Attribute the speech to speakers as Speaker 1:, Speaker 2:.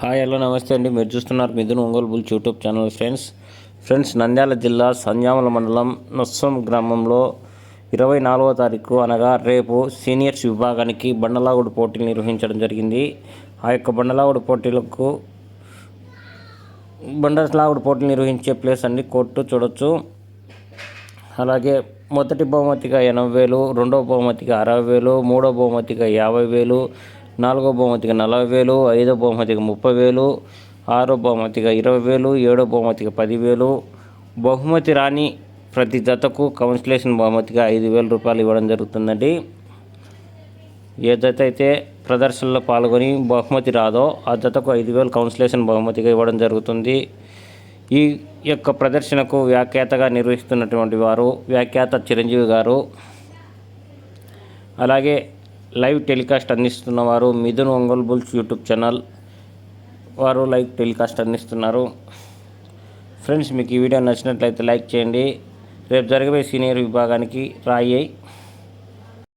Speaker 1: Hi hello నమస్తే అండి. మీరు చూస్తున్నారు Mithun Ongole bulls YouTube channel friends. Friends Nandyal జిల్లా సంజామల మండలం నొస్సం గ్రామంలో ఇరవై నాలుగో తారీఖు అనగా రేపు సీనియర్స్ విభాగానికి బండలాగుడు పోటీలు నిర్వహించడం జరిగింది. ఆ యొక్క బండలాగుడు పోటీలకు బండలాగుడు పోటీలు నిర్వహించే ప్లేస్ అండి కోర్టు చూడొచ్చు. అలాగే మొదటి బహుమతిగా ఎనభై వేలు రెండవ బహుమతిగా అరవై వేలు మూడో బహుమతిగా యాభై వేలు నాలుగో బహుమతిగా నలభై వేలు ఐదో బహుమతిగా ముప్పై వేలు ఆరో బహుమతిగా ఇరవై వేలు ఏడో బహుమతిగా పదివేలు బహుమతి రాని ప్రతి జతకు కౌన్సిలేషన్ బహుమతిగా ఐదు వేల రూపాయలు ఇవ్వడం జరుగుతుందండి. ఏ జత అయితే ప్రదర్శనలో పాల్గొని బహుమతి రాదో ఆ జతకు ఐదు వేలు కౌన్సిలేషన్ బహుమతిగా ఇవ్వడం జరుగుతుంది. ఈ యొక్క ప్రదర్శనకు వ్యాఖ్యాతగా నిర్వహిస్తున్నటువంటి వారు వ్యాఖ్యాత చిరంజీవి గారు అలాగే లైవ్ టెలికాస్ట్ అందిస్తున్న వారు Mithun Ongole bulls YouTube channel వారు లైవ్ టెలికాస్ట్ అందిస్తున్నారు. ఫ్రెండ్స్ మీకు ఈ వీడియో నచ్చినట్లయితే లైక్ చేయండి. రేపు జరగబోయే సీనియర్ విభాగానికి రాయి